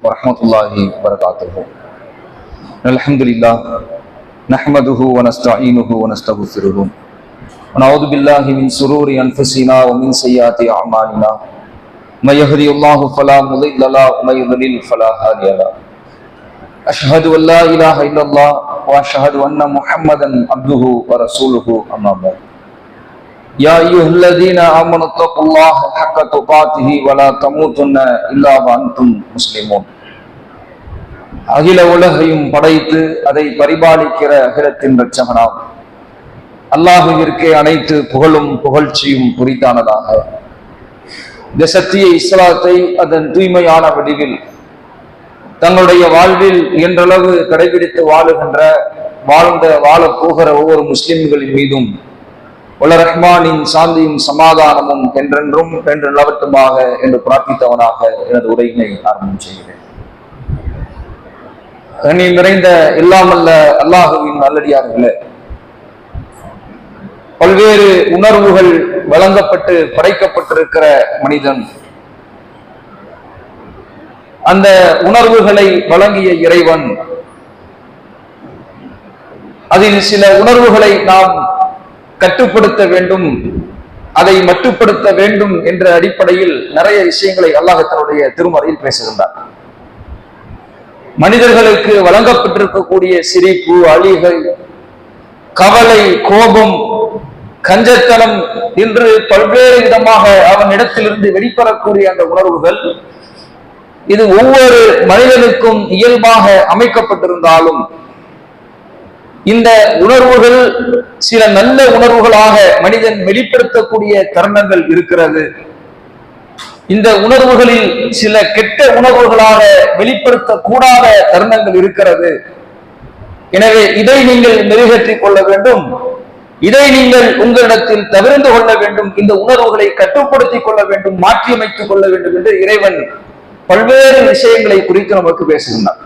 ورحمة الله وبركاته. الحمد لله نحمده ونستعينه ونستغفره. ونعوذ بالله من سرور أنفسنا ومن سيئات أعمالنا. من يهدي الله فلا مضل له ومن يضلل فلا هادي له. أشهد أن لا إله إلا الله وأشهد أن محمدا عبده ورسوله أما بعد. يا أيها الذين آمنوا اتقوا الله حق تقاته ولا تموتن إلا وأنتم مسلمون அகில உலகையும் படைத்து அதை பரிபாலிக்கிற அகிலத்தின் ரட்சகனாம் அல்லாஹுவிற்கே அனைத்து புகழும் புகழ்ச்சியும் குறித்தானதாக இந்த சத்திய இஸ்லாத்தை அதன் தூய்மையான வடிவில் தங்களுடைய வாழ்வில் இயன்றளவு கடைபிடித்து வாழுகின்ற வாழ்ந்த வாழப் போகிற ஒவ்வொரு முஸ்லிம்களின் மீதும் உல ரஹ்மானின் சாந்தியும் சமாதானமும் என்றென்றும் என்று நிலவட்டுமாக என்று பிரார்த்தித்தவனாக எனது உரையினை ஆரம்பம் செய்கிறேன். கண்ணி நிறைந்த இல்லாமல்ல அல்லாஹுவின் நல்லடியார்களே. பல்வேறு உணர்வுகள் வழங்கப்பட்டு படைக்கப்பட்டிருக்கிற மனிதன். அந்த உணர்வுகளை வழங்கிய இறைவன். அதில் சில உணர்வுகளை நாம் கட்டுப்படுத்த வேண்டும் அதை மட்டுப்படுத்த வேண்டும் என்ற அடிப்படையில் நிறைய விஷயங்களை அல்லாஹ் தன்னுடைய திருமறையில் பேசுகின்றார் மனிதர்களுக்கு வழங்கப்பட்டிருக்கக்கூடிய சிரிப்பு அழிகை கவலை கோபம் கஞ்சத்தனம் என்று பல்வேறு விதமாக அவன் இடத்திலிருந்து வெளிப்படக்கூடிய அந்த உணர்வுகள் இது ஒவ்வொரு மனிதனுக்கும் இயல்பாக அமைக்கப்பட்டிருந்தாலும் இந்த உணர்வுகள் சில நல்ல உணர்வுகளாக மனிதன் வெளிப்படுத்தக்கூடிய தருணங்கள் இருக்கிறது. இந்த உணர்வுகளில் சில கெட்ட உணர்வுகளாக வெளிப்படுத்தக்கூடாத தருணங்கள் இருக்கிறது. எனவே இதை நீங்கள் நிறைவேற்றிக் கொள்ள வேண்டும். இதை நீங்கள் உங்களிடத்தில் தவிர்ந்து கொள்ள வேண்டும். இந்த உணர்வுகளை கட்டுப்படுத்திக் கொள்ள வேண்டும் மாற்றியமைத்துக் கொள்ள வேண்டும் என்று இறைவன் பல்வேறு விஷயங்களை குறித்து நமக்கு பேசுகின்றார்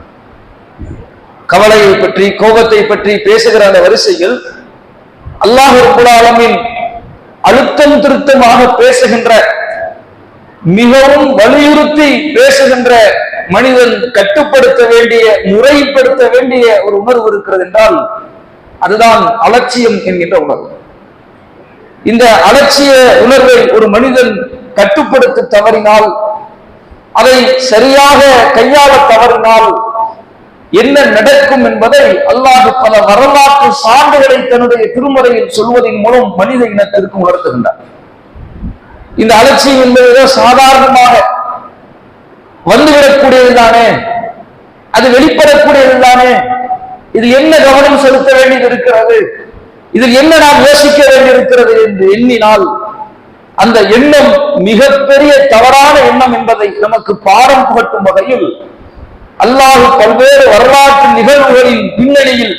கவலையை பற்றி கோபத்தை பற்றி பேசுகிற அந்த வரிசையில் அல்லாஹ் ஆலமின் அழுத்தம் திருத்தமாக பேசுகின்ற மிகவும் வலியுறுத்தி பேசுகின்ற மனிதன் கட்டுப்படுத்த வேண்டிய முறைப்படுத்த வேண்டிய ஒரு உணர்வு இருக்கிறது என்றால் அதுதான் அலட்சியம் என்கின்ற உணர்வு. இந்த அலட்சிய உணர்வை ஒரு மனிதன் கட்டுப்படுத்த தவறினால் அதை சரியாக கையாள தவறினால் என்ன நடக்கும் என்பதை அல்லாது பல வரலாற்று சான்றுகளை தன்னுடைய திருமுறையில் சொல்வதன் மூலம் மனித இனத்திற்கு உணர்த்துகின்றார் இந்த அலட்சியம் என்பது சாதாரணமாக வந்துவிடக்கூடியது தானே? அது வெளிப்படக்கூடியது தானே? இது என்ன கவனம் செலுத்த வேண்டியது இருக்கிறது இதில் என்ன நாம் யோசிக்க வேண்டியிருக்கிறது என்று எண்ணினால் அந்த எண்ணம் மிகப்பெரிய தவறான எண்ணம் என்பதை நமக்கு பாடம் புகட்டும் வகையில் அல்லாஹ் பல்வேறு வரலாற்று நிகழ்வுகளின் பின்னணியில்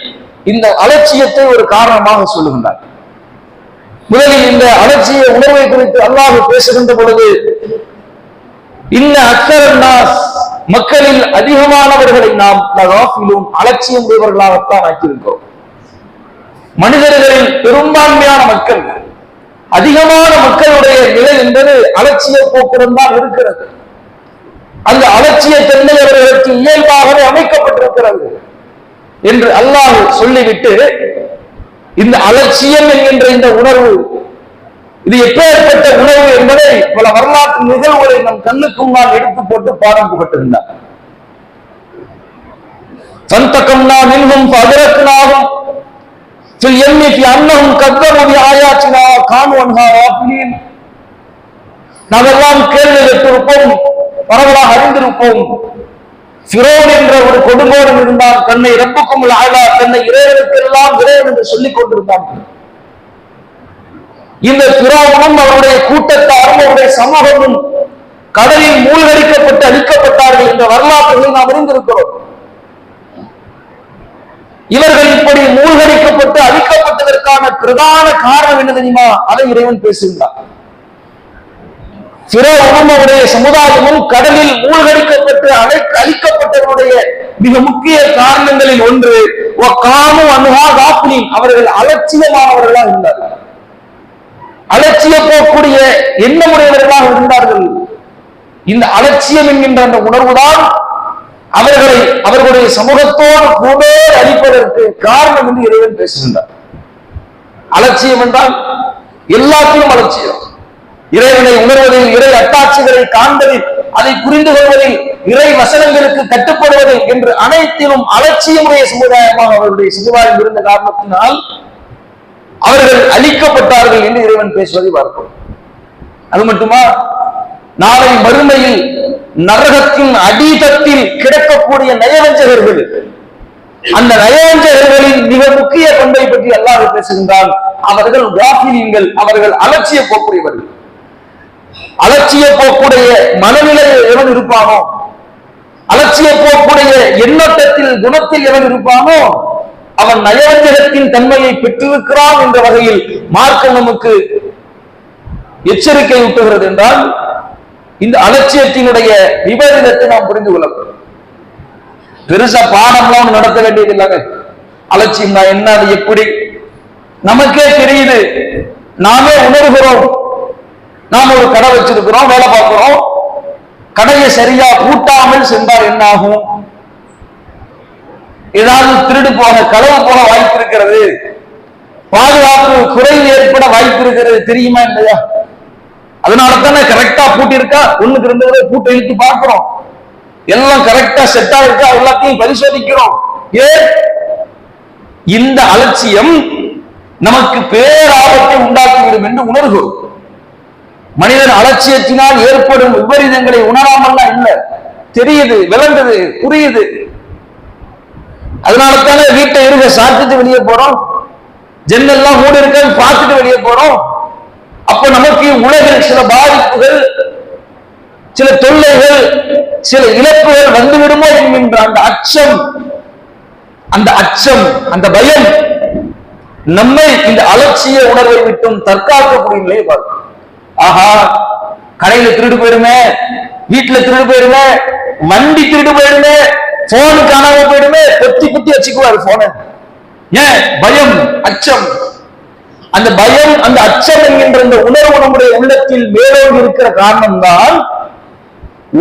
இந்த அலட்சியத்தை ஒரு காரணமாக சொல்லுகின்றார். முதலில் இந்த அலட்சிய உணர்வை குறித்து அல்லாஹ் பேசுகின்ற பொழுது இந்த அக்கரன்னாஸ் மக்களில் அதிகமானவர்களை நாம் நகாஃபிலும் அலட்சியம் உடையவர்களாகத்தான் ஆக்கியிருக்கிறோம். மனிதர்களில் பெரும்பான்மையான மக்கள் அதிகமான மக்களுடைய நிலை என்பது அலட்சிய போக்குடன் தான் இருக்கிறது. அந்த அலட்சிய தன்மை அவர்களுக்கு இயல்பாகவே அமைக்கப்பட்டிருக்கிறது என்று அல்லாஹ் சொல்லிவிட்டு இந்த அலட்சியம் என்கின்ற இந்த உணர்வு இது எப்பேற்பட்ட உணர்வு என்பதை பல வரலாற்று நிகழ்வுகளை நம் கண்ணுக்கும் நான் எடுத்து போட்டு பாதிக்கப்பட்டிருந்தார் சந்தகம் நாம் இன்னும் பகரத்தினாகும் அன்னகும் கத்தமதி ஆயாச்சினா காணுவன்ஹா நாமெல்லாம் கேள்வி பெற்றிருப்போம் பரவலாக அறிந்திருப்போம். சிரோன் என்ற ஒரு கொடுங்கோடன் இருந்தான். தன்னை ரப்புக்கும் ஆளா தன்னை இறைவனுக்கு எல்லாம் இறைவன் என்று சொல்லிக் கொண்டிருந்தான். இந்த பிராவனும் அவருடைய கூட்டத்தாரும் அவருடைய சமூகமும் கடலில் மூழ்கடிக்கப்பட்டு அழிக்கப்பட்டார்கள் என்ற வரலாற்றுகளை நாம் அறிந்திருக்கிறோம். இவர்கள் இப்படி மூழ்கடிக்கப்பட்டு அழிக்கப்பட்டதற்கான பிரதான காரணம் என்ன தெரியுமா? அதை இறைவன் பேசுகிறார் பிறவும் சமுதாயமும் கடலில் மூழ்கடிக்கப்பட்டு அழை அழிக்கப்பட்டவருடைய மிக முக்கிய காரணங்களில் ஒன்று காமும் அனுகா காப்பினி அவர்கள் அலட்சியமானவர்களாக இருந்தார்கள். அலட்சிய போக்கூடிய எண்ணமுடையவர்களாக இருந்தார்கள். இந்த அலட்சியம் என்கின்ற அந்த உணர்வுதான் அவர்களை அவர்களுடைய சமூகத்தோடு கூட அளிப்பதற்கு காரணம் என்று இறைவன் பேசுகின்றார். அலட்சியம் என்றால் எல்லாத்திலும் அலட்சியம். இறைவனை உணர்வதில் இறை அட்டாட்சிகளை காண்பதில் அதை புரிந்து கொள்வதில் இறை வசனங்களுக்கு கட்டுப்படுவதில் என்று அனைத்திலும் அலட்சியமுடைய சமுதாயமாக அவருடைய சமுதாயம் இருந்த காரணத்தினால் அவர்கள் அழிக்கப்பட்டார்கள் என்று இறைவன் பேசுவதை பார்க்கிறோம். அது மட்டுமா? நாளை மறுமையில் நரகத்தின் அடித்தத்தில் கிடக்கக்கூடிய நயவஞ்சகர்கள் அந்த நயவஞ்சகர்களின் மிக முக்கிய பண்பை பற்றி அல்லாஹ் பேசுகின்றான். அவர்கள் வாக்கிலிங்கள் அவர்கள் அலட்சிய போக்குரியவர்கள் அலட்சிய போக்குடைய மனநிலையில் எவன் இருப்பானோ? அலட்சிய போக்குடைய எண்ணோட்டத்தில் குணத்தில் எவன் இருப்பானோ? அவன் நயவஞ்சகத்தின் தன்மையை பெற்றிருக்கிறான் என்ற வகையில் மார்க்கம் நமக்கு எச்சரிக்கை ஊட்டுகிறது என்றால் இந்த அலட்சியத்தினுடைய விபரீதத்தை நாம் புரிந்து கொள்ளப்படும் பெருசா பாடம்லாம் நடத்த வேண்டியது இல்லைங்க. அலட்சியம் தான் என்ன? அது எப்படி? நமக்கே தெரியுது. நாமே உணர்கிறோம். நாம் ஒரு கடை வச்சிருக்கிறோம் வேலை பார்க்கிறோம். கடையை சரியா பூட்டாமல் சென்றால் என்ன ஆகும்? ஏதாவது திருடு போக களவு போக வாய்ப்பு இருக்கிறது. பாதுகாப்பு குறைவு ஏற்பட வாய்ப்பு இருக்கிறது. தெரியுமா இல்லையா? அதனால தானே கரெக்டா பூட்டி இருக்கா ஒண்ணுக்கு ரெண்டு தடவை பூட்டை இழுத்து பார்க்கிறோம். எல்லாம் கரெக்டா செட்டா இருக்கா? எல்லாத்தையும் பரிசோதிக்கிறோம். ஏன்? இந்த அலட்சியம் நமக்கு பேராபத்தை உண்டாக்கிவிடும் என்று உணர்கிறோம். மனிதன் அலட்சியத்தினால் ஏற்படும் விபரீதங்களை உணராமல்லாம் இல்லை. தெரியுது விளங்குது புரியுது. அதனால தானே வீட்டை இருக்க சாத்திட்டு வெளியே போறோம். ஜென்னெல்லாம் மூடி இருக்கான்னு பார்த்துட்டு வெளியே போறோம். அப்ப நமக்கு உலகில் சில பாதிப்புகள் சில தொல்லைகள் சில இழப்புகள் வந்துவிடுமோ என்கின்ற அந்த அச்சம் அந்த அச்சம் அந்த பயம் நம்மை இந்த அலட்சிய உணர்வை விட்டும் தற்காக்கக்கூடிய நிலையை பார்க்கும் ஆஹா கடையில திருடு போயிடுமே வீட்டுல திருடு போயிடுமே வண்டி திருடு போயிடுமே போனு காணாம போயிடுமே பொத்தி பொத்தி வச்சுக்குவாரு போன ஏன்? பயம் அச்சம். அந்த பயம் அந்த அச்சம் என்கின்ற இந்த உணர்வு நம்முடைய உள்ளத்தில் மேலோங்கி இருக்கிற காரணம்தான்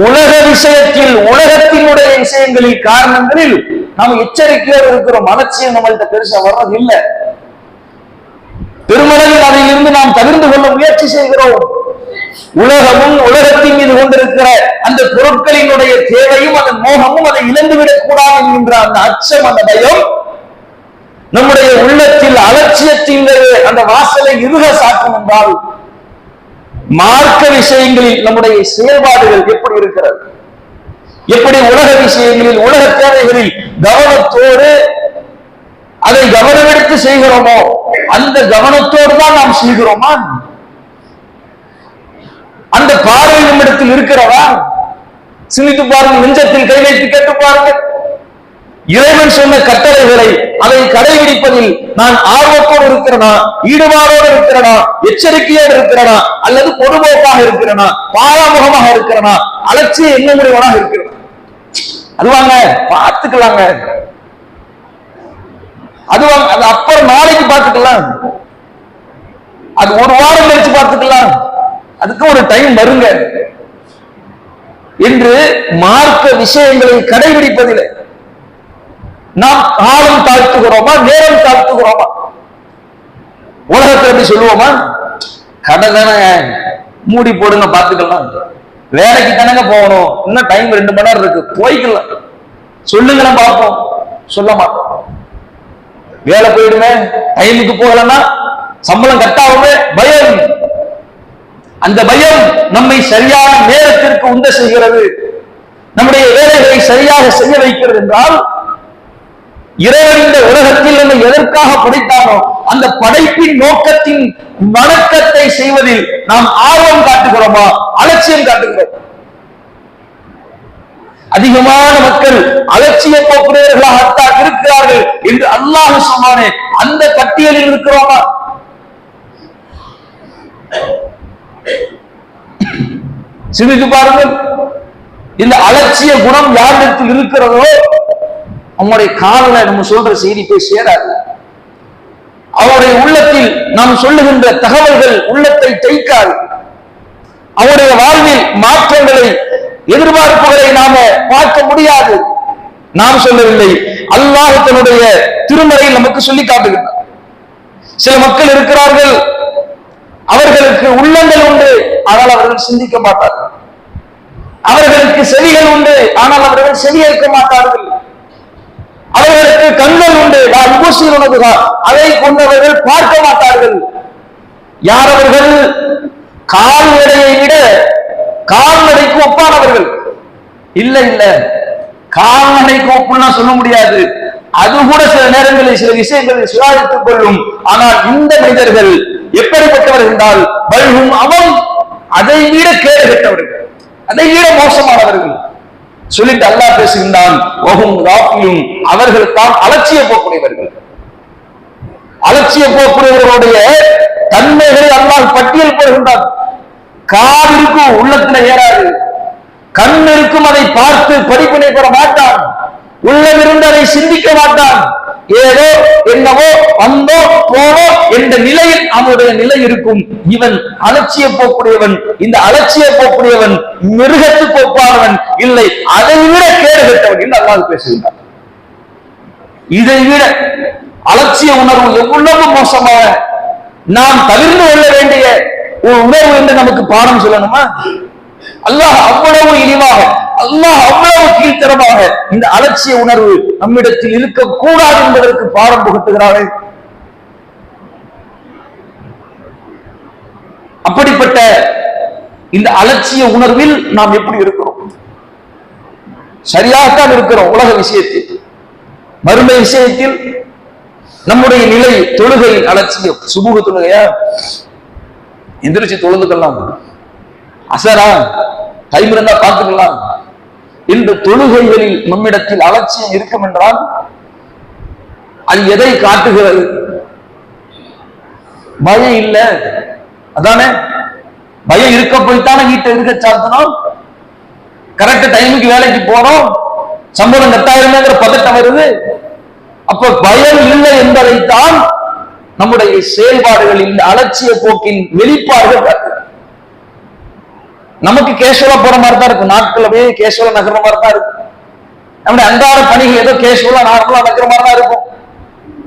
உலக விஷயத்தில் உலகத்தினுடைய விஷயங்களில் காரணங்களில் நாம் எச்சரிக்கையோடு இருக்கிறோம். அலட்சியம் நம்மள்ட்ட பெருசா வர்றது இல்லை பெருமளவில் அதிலிருந்து நாம் தவிர்ந்து கொள்ள முயற்சி செய்கிறோம். உலகமும் உலகத்தின் மீது கொண்டிருக்கிற அந்த பொருட்களினுடைய தேவையும் அதன் மோகமும் அதை இழந்துவிடக் கூடாது என்கின்ற அந்த அச்சம் அந்த பயம் நம்முடைய உள்ளத்தில் அலட்சியத்தின் அந்த வாசலை இருக சாக்கும் என்றால் மார்க்க விஷயங்களில் நம்முடைய செயல்பாடுகள் எப்படி இருக்கிறது? எப்படி உலக விஷயங்களில் உலக தேவைகளில் கவனத்தோடு அதை கவனமெடுத்து செய்கிறோமோ அந்த கவனத்தோடு தான் நாம் செய்கிறோமா அந்த பார்வை நம்மிடத்தில் இருக்கிறவா சிந்தித்து பாருங்க நெஞ்சத்தில் கை வைத்து கேட்டு பாருங்க இறைவன் சொன்ன கட்டளைகளை அதை கடைபிடிப்பதில் நான் ஆர்வத்தோடு இருக்கிறனா? ஈடுபாடோடு இருக்கிறனா? எச்சரிக்கையோடு இருக்கிறனா? அல்லது பொதுபோக்காக இருக்கிறனா? பாராமுகமாக இருக்கிறனா? அலட்சிய எண்ணமுடையவனாக இருக்கிறனா? அது வாங்க பார்த்துக்கலாங்க. அது அது அப்புறம் நாளைக்கு பார்த்துக்கலாம். அது ஒரு வாரம் கழிச்சு பார்த்துக்கலாம். அதுக்கு ஒரு டைம் வருங்க. என்று மார்க்க விஷயங்களை கடைபிடிப்பதில்லை நாம் காலம் தாழ்த்துகிறோமா நேரம் தாழ்த்துகிறோமா? உலகத்தில் எப்படி சொல்லுவோமா? கடை தானே. மூடி போடுங்க பார்த்துக்கலாம். வேலைக்கு தானங்க போகணும். இன்னும் டைம் ரெண்டு மணி நேரம் இருக்கு. போய்க்கலாம். சொல்லுங்களேன் பார்ப்போம். சொல்ல மாட்டோம். வேலை போயிடுமே டைமுக்கு போகலன்னா சம்பளம் கட்டாவுமே பயம். அந்த பயம் நம்மை சரியான நேரத்திற்கு உந்த செய்கிறது. நம்முடைய வேலைகளை சரியாக செய்ய வைக்கிறது என்றால் இறைவனின் இந்த உலகத்தில் நம்மை எதற்காக படைத்தானோ அந்த படைப்பின் நோக்கத்தின் வணக்கத்தை செய்வதில் நாம் ஆர்வம் காட்டுகிறோமா அலட்சியம் காட்டுகிறோம். அதிகமான மக்கள் அலட்சிய போக்குடையவர்களாக இருக்கிறார்கள் என்று அல்லாஹ் சொன்னானே அந்த பட்டியலில் இருக்கிறோமா? சிந்தித்து பாருங்கள். இந்த அலட்சிய குணம் யாரிடத்தில் இருக்கிறதோ அவங்களுடைய காதல நம்ம சொல்ற செய்தி போய் சேராது. அவருடைய உள்ளத்தில் நாம் சொல்லுகின்ற தகவல்கள் உள்ளத்தை தைக்காது அவருடைய வாழ்வில் மாற்றங்களை எதிர்பார்ப்புகளை நாம பார்க்க முடியாது. நாம் சொல்லவில்லை. அல்லாஹ் தன்னுடைய திருமறையில் நமக்கு சொல்லி காட்டுகின்றார் சில மக்கள் இருக்கிறார்கள். அவர்களுக்கு உள்ளங்கள் உண்டு. ஆனால் அவர்கள் சிந்திக்க மாட்டார்கள். அவர்களுக்கு செவிகள் உண்டு. ஆனால் அவர்கள் செவியேற்க மாட்டார்கள். அவர்களுக்கு கண்கள் உண்டு. நான் உபசீலனதுகா அதை கொண்டவர்கள் பார்க்க மாட்டார்கள். யார் அவர்கள்? கால்நடையை விட கால்நடைக்கு ஒப்பானவர்கள். இல்ல இல்ல. கால்நடைக்கு ஒப்புன்னா சொல்ல முடியாது. அது கூட சில நேரங்களில் சில விஷயங்களை சுதாரித்துக் கொள்ளும். ஆனால் இந்த மனிதர்கள் எப்படிப்பட்டவர்கள் என்றால் பல்கும் அவன் அதை விட கேடு கெட்டவர்கள் அதை விட மோசமானவர்கள். சொல்லிட்டு அல்லாஹ் பேசுகின்றான் வஹும் காஃபிலும் அவர்கள் தான் அலட்சிய போக்குடையவர்கள். அலட்சிய போக்குடையவர்களுடைய தன்மைகளை அல்லாஹ் பட்டியல் போடுகின்றான். காது இருக்கும் உள்ளத்துல ஏறாது. கண் இருக்கும் அதை பார்த்து படிப்பினை பெற மாட்டான். உள்ள இருந்து அதை சிந்திக்க மாட்டான். ஏதோ என்னவோ வந்தோ போனோ என்ற நிலையில் அவனுடைய நிலை இருக்கும். இவன் அலட்சிய போக்கூடியவன். இந்த அலட்சிய போக்கூடியவன் மிருகத்து போப்பானவன். இல்லை அதை விட கேடுகட்டவன் என்று அல்லாது பேசுகின்றான். இதை விட அலட்சிய உணர்வு எவ்வளவு மோசமாக நாம் தவிர்ந்து கொள்ள வேண்டிய ஒரு உணர்வு என்று நமக்கு பாடம் சொல்லணுமா? அல்லாஹ் அவ்வளவு இழிவாக அல்லாஹ் அவ்வளவு கீழ்த்தரமாக இந்த அலட்சிய உணர்வு நம்மிடத்தில் இருக்கக்கூடாது என்பதற்கு பாடம் புகட்டுகிறார்கள் அப்படிப்பட்ட இந்த அலட்சிய உணர்வில் நாம் எப்படி இருக்கிறோம்? சரியாகத்தான் இருக்கிறோம் உலக விஷயத்தில். மரும விஷயத்தில் நம்முடைய நிலை தொழுகை அலட்சியம் சுமூக தொழுகையா? எந்திரிச்சு தொழுதுக்கலாம் அசரா டைம் இருந்தா பார்த்துக்கலாம் இந்த தொழுகைகளில் நம்மிடத்தில் அலட்சியம் இருக்கும் என்றால் அது எதை காட்டுகிறது? பயம் இல்ல. அதானே? பயம் இருக்க போய்த்தானே வீட்டை இருக்க சாத்தணும்? கரெக்ட் டைமுக்கு வேலைக்கு போறோம். சம்பளம் கட்டாயிருமேங்கிற பதட்டம் வருது. அப்ப பயம் இல்லை என்பதைத்தான் நம்முடைய செயல்பாடுகளில் அலட்சிய போக்கின் வெளிப்பாடுகள் நமக்கு கேஷுவலா போற மாதிரி தான் இருக்கும். நாட்கள் அப்படியே கேஷுவலா நகர்ற மாதிரி தான் இருக்கும். நம்முடைய அன்றாட பணிகள் ஏதோ கேஷுவலா நார்மலா நகர்ற மாதிரி தான் இருக்கும்.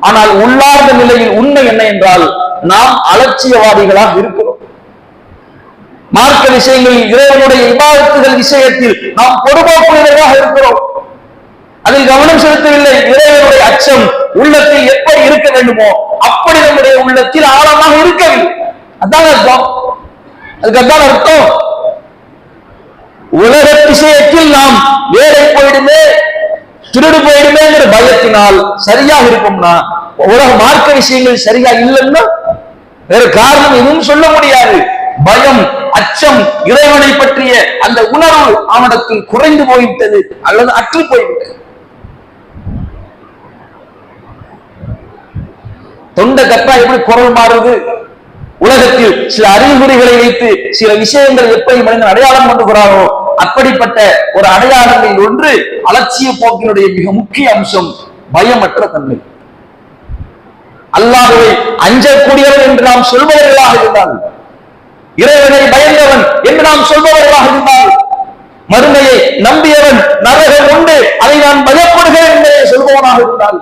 ஆனால் உள்ளார்ந்த நிலையில் உண்மை என்ன என்றால் நாம் அலட்சியவாதிகளாக இருக்கிறோம். மார்க்க விஷயங்களில் இறைவனுடைய விவாதத்துகள் விஷயத்தில் நாம் பொறுப்பாக்குவதாக இருக்கிறோம். அதில் கவனம் செலுத்தவில்லை. இறைவனுடைய அச்சம் உள்ளத்தில் எப்படி இருக்க வேண்டுமோ அப்படி நம்முடைய உள்ளத்தில் ஆழமாக இருக்கவில்லை. அதான் அர்த்தம். அதுக்கு அதான் அர்த்தம். உலக விஷயத்தில் நாம் வேலை போயிடுமே திருடு போயிடுமேங்கிற பயத்தினால் சரியாக இருக்கும்னா உலக மார்க்க விஷயங்கள் சரியா இல்லைன்னா வேற காரணம் எதுவும் சொல்ல முடியாது. பயம் அச்சம் இறைவனை பற்றிய அந்த உணர்வு அவனிடத்தில் குறைந்து போய்விட்டது அல்லது அற்று போய்விட்டது. தொண்டை தட்டா எப்படி குரல் மாறுது? உலகத்தில் சில அறிகுறிகளை வைத்து சில விஷயங்கள் எப்படி மனிதன் அடையாளம் கொண்டுகிறாரோ அப்படிப்பட்ட ஒரு அடையாளங்களில் ஒன்று அலட்சிய போக்கினுடைய மிக முக்கிய அம்சம் பயமற்ற தன்மை. அல்லாஹுவை அஞ்சக்கூடியவன் என்று நாம் சொல்பவர்களாக இருந்தால் இறைவனை பயந்தவன் என்று நாம் சொல்பவர்களாக இருந்தால் மறுமையை நம்பியவன் நரகம் உண்டு அதை நான் பயப்படுகிறேன் என்பதை சொல்பவனாக இருந்தால்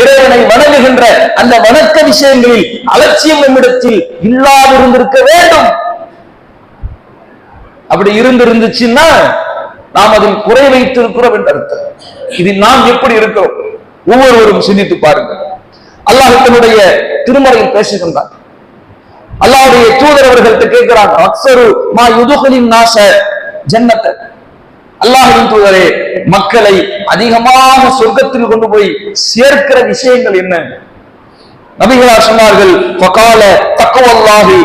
இறைவனை வணங்குகின்ற அந்த வணக்க விஷயங்களில் அலட்சியம் நம்மிடத்தில் இல்லாதிருந்திருக்க வேண்டும். அப்படி இருந்திருந்துச்சுன்னா நாம் அதில் குறை வைத்திருக்கிறோம் என்று அர்த்தம். இதில் நாம் எப்படி இருக்கிறோம்? ஒவ்வொருவரும் சிந்தித்து பாருங்கள். அல்லாஹத்தினுடைய திருமறையில் பேசுகின்றார் அல்லாவுடைய தூதர் அவர்கள்ட்ட கேட்கிறாங்க அக்சரு மா யுதுகளின் நாச ஜன்னத்தை அல்லாஹின் தூதரே மக்களை அதிகமாக சொர்க்கத்தில் கொண்டு போய் சேர்க்கிற விஷயங்கள் என்ன? நபிகளார் சொன்னார்கள் ஃபகால தக்குவல்லாஹி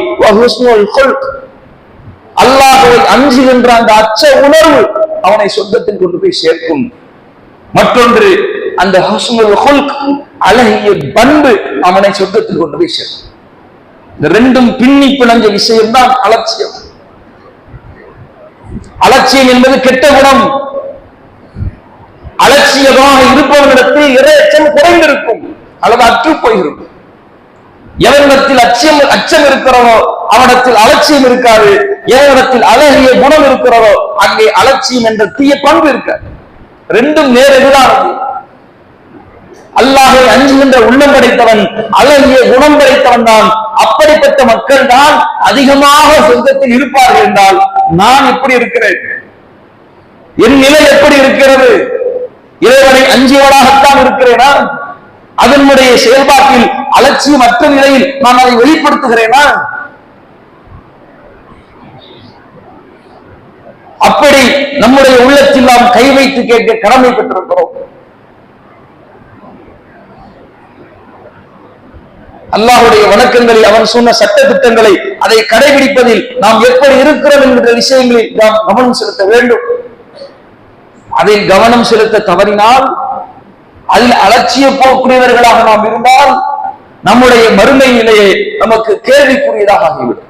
அஞ்சுகின்ற அந்த அச்ச உணர்வு அவனை சொர்க்கத்தில் கொண்டு போய் சேர்க்கும். மற்றொன்று அந்த ஹுஸ்னுல் ஹுல்க் அழகிய பண்பு அவனை சொர்க்கத்தில் கொண்டு போய் சேர்க்கும். இந்த ரெண்டும் பின்னி பிணைஞ்ச விஷயம்தான் அலட்சியம். அலட்சியம் என்பது கெட்ட குணம். அலட்சியமாக இருப்பவனிடத்தில் இரையச்சம் குறைந்திருக்கும். அல்லது அற்று போயிருக்கும் எவனிடத்தில் அச்சம் அச்சம் இருக்கிறதோ அவனிடத்தில் அலட்சியம் இருக்காது. எவனிடத்தில் அழகிய குணம் இருக்கிறதோ அங்கே அலட்சியம் என்ற தீய பண்பு இருக்காது. ரெண்டும் நேரெதிரானது. அல்லாஹை அஞ்சுகின்ற உள்ளம் படைத்தவன் அழகிய குணம் படைத்தவன் தான். அப்படிப்பட்ட மக்கள் தான் அதிகமாக சொந்தத்தில் இருப்பார்கள் என்றால் நான் எப்படி இருக்கிறேன்? என் நிலை எப்படி இருக்கிறது? இறைவனை அஞ்சியவனாகத்தான் இருக்கிறேனா? அதனுடைய செயல்பாட்டில் அலட்சியமற்ற நிலையில் நான் அதை வெளிப்படுத்துகிறேனா? அப்படி நம்முடைய உள்ளத்தில் நாம் கை வைத்து கேட்க கடமை பெற்றிருக்கிறோம். அல்லாஹுடைய வணக்கங்களில் அவன் சொன்ன சட்ட திட்டங்களை அதை கடைபிடிப்பதில் நாம் எப்படி இருக்கிறோம் என்கிற விஷயங்களில் நாம் கவனம் செலுத்த வேண்டும். அதில் கவனம் செலுத்த தவறினால் அதில் அலட்சிய போக்குரியவர்களாக நாம் இருந்தால் நம்முடைய மறுமை நிலையை நமக்கு கேள்விக்குரியதாக ஆகிவிடும்.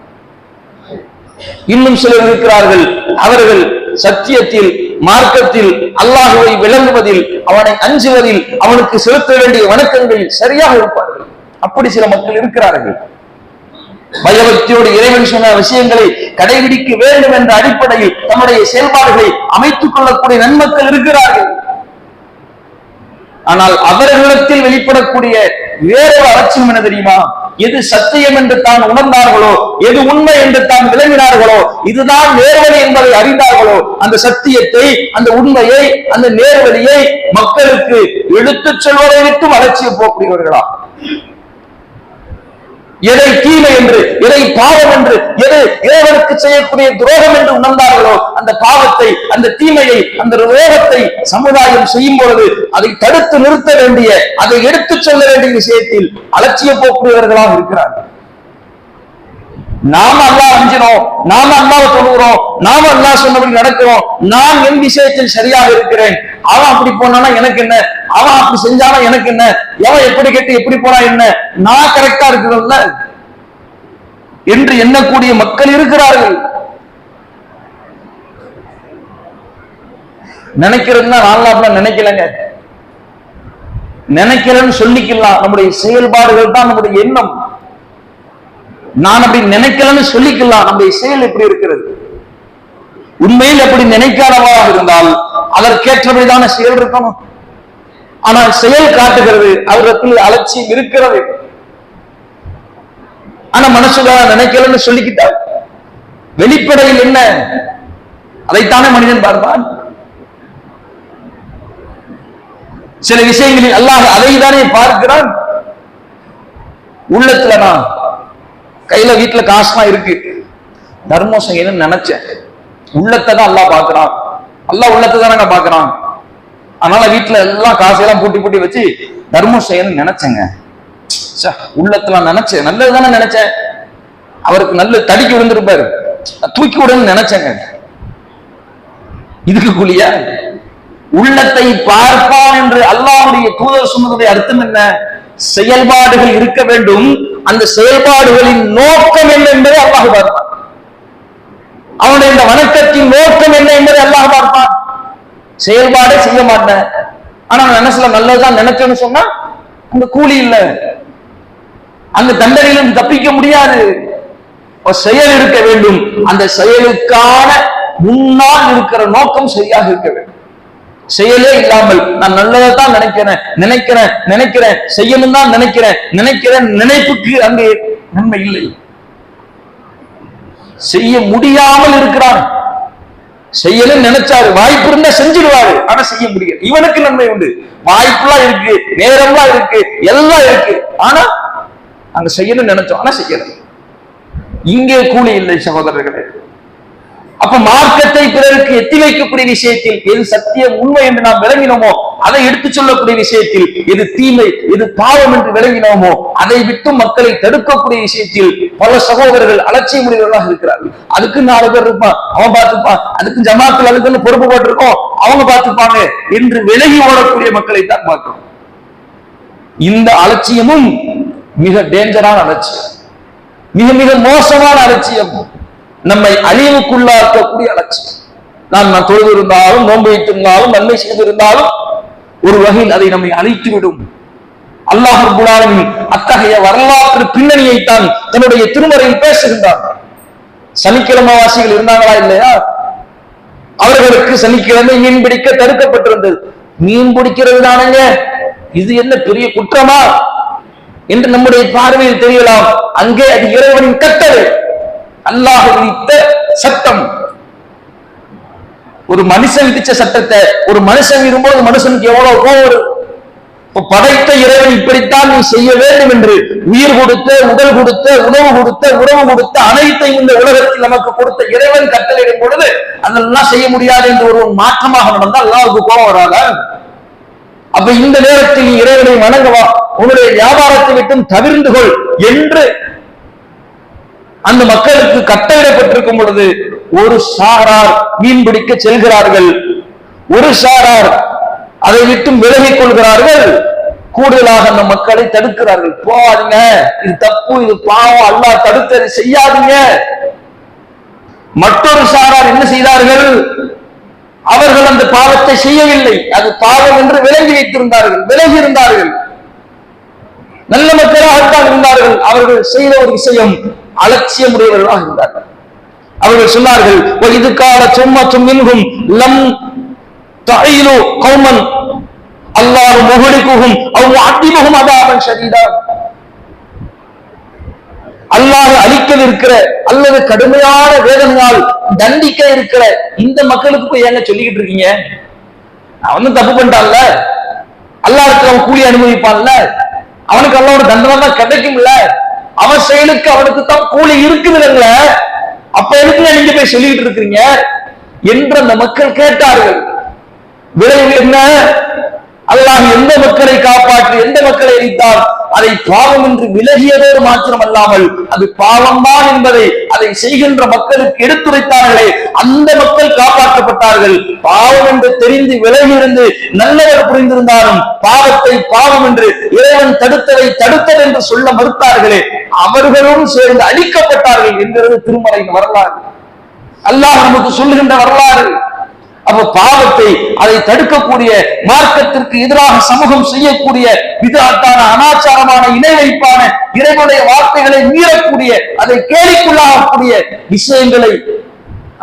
இன்னும் சிலர் இருக்கிறார்கள் அவர்கள் சத்தியத்தில் மார்க்கத்தில் அல்லாஹுவை விளங்குவதில் அவனை அஞ்சுவதில் அவனுக்கு செலுத்த வேண்டிய வணக்கங்களில் சரியாக இருப்பார்கள். அப்படி சில மக்கள் இருக்கிறார்கள். பயபக்தியோடு இறைவன் சொன்ன விஷயங்களை கடைபிடிக்க வேண்டும் என்ற அடிப்படையில் தன்னுடைய செயல்பாடுகளை அமைத்துக் கொள்ளக்கூடிய நன்மக்கள் இருக்கிறார்கள். ஆனால் அவர்களிடத்தில் வெளிப்படக்கூடிய வேறொரு அலட்சியம் என்ன தெரியுமா? எது சத்தியம் என்று தான் உணர்ந்தார்களோ எது உண்மை என்று தான் விளங்கினார்களோ இதுதான் நேர்வழி என்பதை அறிந்தார்களோ அந்த சத்தியத்தை அந்த உண்மையை அந்த நேர்வழியை மக்களுக்கு எடுத்துச் செல்வதை விட்டு அலட்சியம் போகக்கூடியவர்களா? எதை தீமை என்று எதை பாவம் என்று எது இறைவனுக்கு செய்யக்கூடிய துரோகம் என்று உணர்ந்தார்களோ அந்த பாவத்தை அந்த தீமையை அந்த ரோகத்தை சமுதாயம் செய்யும் பொழுது அதை தடுத்து நிறுத்த வேண்டிய அதை எடுத்துச் சொல்ல வேண்டிய விஷயத்தில் அலட்சிய போக்குரியவர்களாக இருக்கிறார்கள். நாம அல்லா அஞ்சினோம் நாம அல்லாவை தொழுகிறோம் நாம அல்லா சொன்னபடி நடக்கிறோம். நான் என் விஷயத்தில் சரியாக இருக்கிறேன். அவன் அப்படி போனானா எனக்கு என்ன? அவன் அப்படி செஞ்சானா எனக்கு என்ன? எவன் எப்படி கேட்டு எப்படி போனா என்ன? நான் கரெக்டா இருக்கிறேன்ல? என்று எண்ணக்கூடிய மக்கள் இருக்கிறார்கள். நினைக்கிறதுனா நான்லாம் நினைக்கலங்க. நினைக்கிறேன்னு சொல்லிக்கலாம். நம்முடைய செயல்பாடுகள் தான் நம்முடைய எண்ணம். நான் அப்படி நினைக்கலன்னு சொல்லிக்கலாம் நம்முடைய செயல் எப்படி இருக்கிறது? உண்மையில் அப்படி நினைக்காதவராக இருந்தால் அதற்கேற்றபடிதான செயல் இருக்கணும். ஆனால் செயல் காட்டுகிறது அவரிடத்தில் அலட்சியம் இருக்கிறது ஆனா மனசுல நினைக்கலன்னு சொல்லிக்கிட்டார் வெளிப்படையில் என்ன? அதைத்தானே மனிதன் பார்ப்பான். சில விஷயங்களில் அல்லாஹ் அதை தானே பார்க்கிறான். உள்ளத்துல நான் கையில வீட்டுல காசுலாம் இருக்கு. தர்மம் செய்யணும்னு நினைச்சேன்? உள்ளத்தை தான் அல்லாஹ் பாக்குறான் அல்லா உள்ளத்தை தானே பாக்குறான் அதனால வீட்டுல எல்லாம் காசையெல்லாம் பூட்டி பூட்டி வச்சு தர்மம் செய்யணும்னு நினைச்சேங்க? ச்சே, உள்ளத்துல நினைச்சேன். நல்லது தானே நினைச்சேன். அவருக்கு நல்ல தடிக்கு விழுந்திருப்பாரு. தூக்கி விடணும்னு நினைச்சேங்க. இதுக்கு கூலியா? உள்ளத்தை பார்ப்பான் என்று அல்லாவுடைய தூதர் சொன்னதுடைய அர்த்தம் என்ன? செயல்பாடுகள் இருக்க வேண்டும். அந்த செயல்பாடுகளின் நோக்கம் என்ன என்பதை அல்லாஹ் பார்ப்பான். அவனுடைய இந்த வணக்கத்தின் நோக்கம் என்ன என்பதை அல்லாஹ் பார்ப்பான். செயல்பாடே செய்ய மாட்டேன். ஆனா மனசுல நல்லதுதான் நினைச்சேன்னு சொன்னா அந்த கூலி இல்ல. அந்த தண்டனையிலும் தப்பிக்க முடியாது. ஒரு செயல் இருக்க வேண்டும். அந்த செயலுக்கான முன்னால் இருக்கிற நோக்கம் சரியாக இருக்க வேண்டும். செயலே இல்லாமல் நான் நல்லதை தான் நினைக்கிறேன் நினைக்கிறேன் நினைக்கிறேன் செய்யணும் தான் நினைக்கிறேன் நினைக்கிறேன் நினைப்புக்கு அங்கே நன்மை இல்லை. செய்ய முடியாமல் இருக்கிறான். செய்யணும் நினைச்சாரு வாய்ப்பு இருந்தா செஞ்சிருவாரு ஆனா செய்ய முடியும் இவனுக்கு நன்மை உண்டு. வாய்ப்புலாம் இருக்கு நேரம்லாம் இருக்கு எல்லாம் இருக்கு. ஆனா அங்க செய்யணும் நினைச்சோம் ஆனா செய்யல. இங்கே கூலி இல்லை சகோதரர்களே. அப்ப மார்க்கத்தை பிறருக்கு எத்தி வைக்கக்கூடிய விஷயத்தில் எது சத்தியம் உண்மை என்று நாம் விளங்கினோமோ அதை எடுத்துச் சொல்லக்கூடிய விஷயத்தில் எது தீமை எது பாவம் என்று விளங்கினோமோ அதை விட்டு மக்களை தடுக்கக்கூடிய விஷயத்தில் பல சகோதரர்கள் அலட்சியமுடையவர்களாக இருக்கிறார்கள். அதுக்கு நாலு பேர் இருப்பான். அவன் பார்த்துப்பான். அதுக்கு ஜமாத்தில் அதுக்குன்னு பொறுப்பு போட்டிருக்கோம். அவங்க பார்த்துப்பாங்க என்று விலகி ஓடக்கூடிய மக்களை தான் பார்க்கிறோம். இந்த அலட்சியமும் மிக டேஞ்சரான அலட்சியம். மிக மிக மோசமான அலட்சியம். நம்மை அழிவுக்குள்ளாக்கக்கூடிய அலட்சியம். நான் நான் தொழுதிருந்தாலும் நோன்பு வைத்திருந்தாலும் நன்மை செய்திருந்தாலும் ஒரு வகையில் அதை நம்மை அழித்து விடும் அல்லாஹ் அத்தகைய வரலாற்று பின்னணியைத்தான் தன்னுடைய திருமறையில் பேசுகின்றார் சனிக்கிழமை வாசிகள் இருந்தாங்களா இல்லையா? அவர்களுக்கு சனிக்கிழமை மீன் பிடிக்க தடுக்கப்பட்டிருந்தது. மீன் பிடிக்கிறது தானங்க? இது என்ன பெரிய குற்றமா? என்று நம்முடைய பார்வையில் தெரியலாம். அங்கே அது இறைவனின் கட்டளை. அல்லாஹ் விதித்த சட்டம். ஒரு மனுஷன் விதிச்ச சட்டத்தை ஒரு மனுஷன் இருக்கும்போது மனுஷனுக்கு எவ்வளவு கோவம் வரும் இப்ப படைத்த இறைவன் இப்படித்தான் நீ செய்ய வேண்டும் என்று உயிர் கொடுத்த உடல் கொடுத்த உணவு கொடுத்த உறவு கொடுத்த அனைத்தையும் இந்த உலகத்தில் நமக்கு கொடுத்த இறைவன் கட்டளையிடும் பொழுது அதெல்லாம் செய்ய முடியாது என்று ஒரு மாற்றமாக நடந்தால் அல்லாவுக்கு கோபம் வராத? அப்ப இந்த நேரத்தில் நீ இறைவனை வணங்கவா? உன்னுடைய வியாபாரத்தை விட்டும் தவிர்ந்து கொள் என்று அந்த மக்களுக்கு கட்டளையிடப்பட்டிருக்கும் பொழுது ஒரு சாரார் மீன் பிடிக்க செல்கிறார்கள். ஒரு சாரார் அதை விட்டும் விலகிக் கொள்கிறார்கள். கூடுதலாக அந்த மக்களை தடுக்கிறார்கள். போவாதீங்க இது தப்பு. இது பாவம். அல்லாஹ் தடுத்தது செய்யாதீங்க. மற்றொரு சாரார் என்ன செய்தார்கள்? அவர்கள் அந்த பாவத்தை செய்யவில்லை. அது பாவம் என்று விலகி வைத்திருந்தார்கள். விலகி இருந்தார்கள். நல்ல மக்களாகத்தான் இருந்தார்கள். அவர்கள் செய்த ஒரு விஷயம். அலட்சியமுடையவர்களாக இருந்தார்கள். அவர்கள் சொன்னார்கள் இது கால சும்மா சும்மின்கும் லம் தயிலு கௌமன். அல்லாஹ் முகலிக்குகும் அவங்க அத்திமுகம் அதாபன் ஷரீதா அல்லாஹ் அழிக்க இருக்கிற அல்லது கடுமையான வேதனையால் தண்டிக்க இருக்கிற இந்த மக்களுக்கு போய் ஏங்க சொல்லிக்கிட்டு இருக்கீங்க? அவனும் தப்பு பண்ணிட்டான்ல. அல்லாஹ் அவன் கூலி அனுபவிப்பான்ல அவனுக்கு அல்லாவோட தண்டனை தான் கிடைக்கும்ல. அவன் செயலுக்கு அவனுக்கு தான் கூலி இருக்குதுங்கள அப்ப எதுக்கு நீங்க போய் சொல்லிட்டு இருக்கிறீங்க? என்று அந்த மக்கள் கேட்டார்கள். விளைவு என்ன? அல்லாஹ் எந்த மக்களை காப்பாற்றி எந்த மக்களை அழித்தார் அதை பாவம் என்று விலகியதோடு மாத்திரம் அல்லாமல் அது பாவம்தான் என்பதை அதை செய்கின்ற மக்களுக்கு எடுத்துரைத்தார்களே. அந்த மக்கள் காப்பாற்றப்பட்டார்கள். பாவம் என்று தெரிந்து விலகியிருந்து நல்லவர் புரிந்திருந்தாலும் பாவத்தை பாவம் என்று இறைவன் தடுத்ததை தடுத்தது என்று சொல்ல மறுத்தார்களே. அவர்களும் சேர்ந்து அழிக்கப்பட்டார்கள் என்கிறது திருமலையின் வரலாறு. அல்லாஹ் நமக்கு சொல்லுகின்ற வரலாறு. அப்ப பாவத்தை அதை தடுக்கக்கூடிய மார்க்கத்திற்கு எதிராக சமூகம் செய்யக்கூடிய விதாத்தான அனாச்சாரமான இணை வைப்பான இறைவனுடைய வார்த்தைகளை மீறக்கூடிய அதை கேலிக்குள்ளாகக்கூடிய விஷயங்களை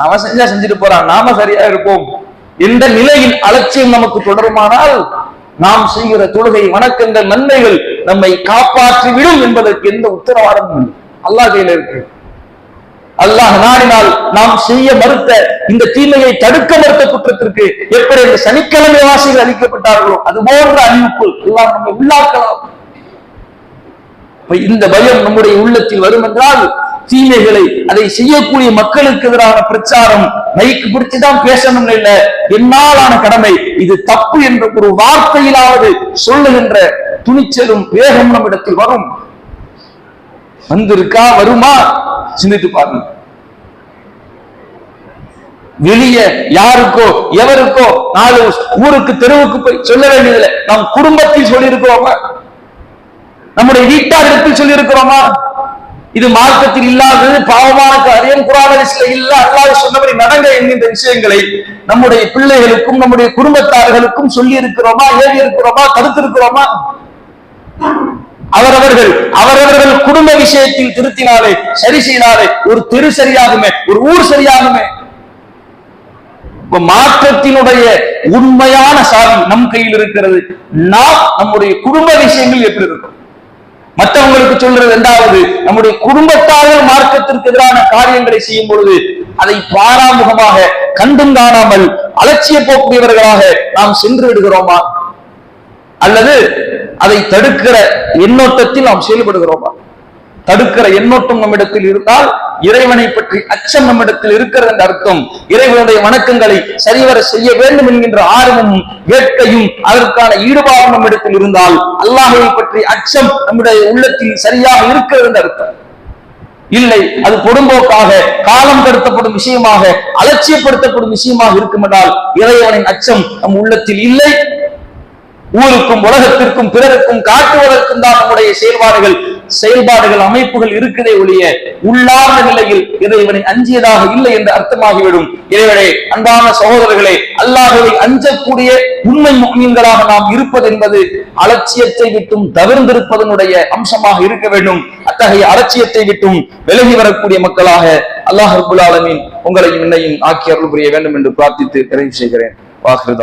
அவன் செஞ்சா செஞ்சுட்டு போறான். நாம சரியா இருப்போம். எந்த நிலையில் அலட்சியம் நமக்கு தொடருமானால் நாம் செய்கிற தொழுகை வணக்கங்கள் நன்மைகள் நம்மை காப்பாற்றி விடும் என்பதற்கு எந்த உத்தரவாதமும் இல்லை. அல்லாஹ் கையில இருக்கு. அல்லாஹ் நாடினால் நாம் செய்ய மறுத்த இந்த தீமையை தடுக்க மறுத்த குற்றத்திற்கு எப்படி இந்த சனிக்கிழமை வாசிகள் அளிக்கப்பட்டார்களோ அது போன்ற அறிவிப்பு எல்லாம் நம்ம உள்ளாக்கலாம். இந்த பயம் நம்முடைய உள்ளத்தில் வரும் என்றால் தீமைகளை அதை செய்யக்கூடிய மக்களுக்கு எதிரான பிரச்சாரம் மைக்கு பிடிச்சுதான் பேசணும் இல்ல என்னாலான கடமை இது தப்பு என்ற ஒரு வார்த்தையிலாவது சொல்லுகின்ற துணிச்சலும் வேகம் நம்மிடத்தில் வரும். வந்திருக்கா வருமா? சிந்தித்து பாருங்க வெளியே யாருக்கோ எவருக்கோ நாலு ஊருக்கு தெருவுக்கு போய் சொல்ல வேண்டியதில்லை. நம் குடும்பத்தில் சொல்லியிருக்கிறோமா? நம்முடைய வீட்டாரிடத்தில் சொல்லியிருக்கிறோமா? இது மார்க்கத்தில் இல்லாதது பாவமான காரியம் குரானிஸ்ல இல்ல அல்லாத சொன்னபடி நடங்க என்கின்ற விஷயங்களை நம்முடைய பிள்ளைகளுக்கும் நம்முடைய குடும்பத்தார்களுக்கும் சொல்லி இருக்கிறோமா ஏறி இருக்கிறோமா தடுத்திருக்கிறோமா? அவரவர்கள் அவரவர்கள் குடும்ப விஷயத்தில் திருத்தினாலே சரி செய்தாலே ஒரு தெரு சரியாகுமே ஒரு ஊர் சரியாகுமே? மாற்றத்தினுடைய உண்மையான சாவி நம் கையில் இருக்கிறது. நாம் நம்முடைய குடும்ப விஷயங்கள் எப்படி இருக்கும்? மற்றவங்களுக்கு சொல்றது இரண்டாவது நம்முடைய குடும்பத்தார்கள் மார்க்கத்திற்கு எதிரான காரியங்களை செய்யும் பொழுது அதை பாராமுகமாக கண்டும் காணாமல் அலட்சிய போக்குடையவர்களாக நாம் சென்று விடுகிறோமா? அல்லது அதை தடுக்கிற எண்ணோட்டத்தில் நாம் செயல்படுகிறோமா? தடுக்கிற எண்ணோட்டம் நம்மிடத்தில் இருந்தால் இறைவனை பற்றி அச்சம் நம்மிடத்தில் இருக்கிறது என்ற அர்த்தம். இறைவனுடைய வணக்கங்களை சரிவர செய்ய வேண்டும் என்கின்ற ஆர்வமும் வேட்கையும் அதற்கான ஈடுபாடும் நம்மிடத்தில் இருந்தால் அல்லாஹை பற்றி அச்சம் நம்முடைய உள்ளத்தில் சரியாக இருக்கிறது என்ற அர்த்தம். இல்லை அது பொடும்போக்காக காலம் கடத்தப்படும் விஷயமாக அலட்சியப்படுத்தப்படும் விஷயமாக இருக்கும் என்றால் இறைவனின் அச்சம் நம் உள்ளத்தில் இல்லை. ஊருக்கும் உலகத்திற்கும் பிறருக்கும் காட்டுவதற்கும் தான் நம்முடைய செயல்பாடுகள் செயல்பாடுகள் அமைப்புகள் இருக்குதே ஒழிய உள்ளார்ந்த நிலையில் இறைவனை அஞ்சியதாக இல்லை என்று அர்த்தமாகிவிடும். இறைவனே அன்பான சகோதரர்களே அல்லாஹவை அஞ்சக்கூடிய உண்மை முக்மீன்களாக நாம் இருப்பது என்பது அலட்சியத்தை விட்டும் தவிர்ந்திருப்பதனுடைய அம்சமாக இருக்க வேண்டும். அத்தகைய அலட்சியத்தை விட்டும் விலகி வரக்கூடிய மக்களாக அல்லாஹ் அபுல் ஆலமின் உங்களையும் என்னையும் ஆக்கி அருள் புரிய வேண்டும் என்று பிரார்த்தித்து நிறைவு செய்கிறேன். வாக்குதான்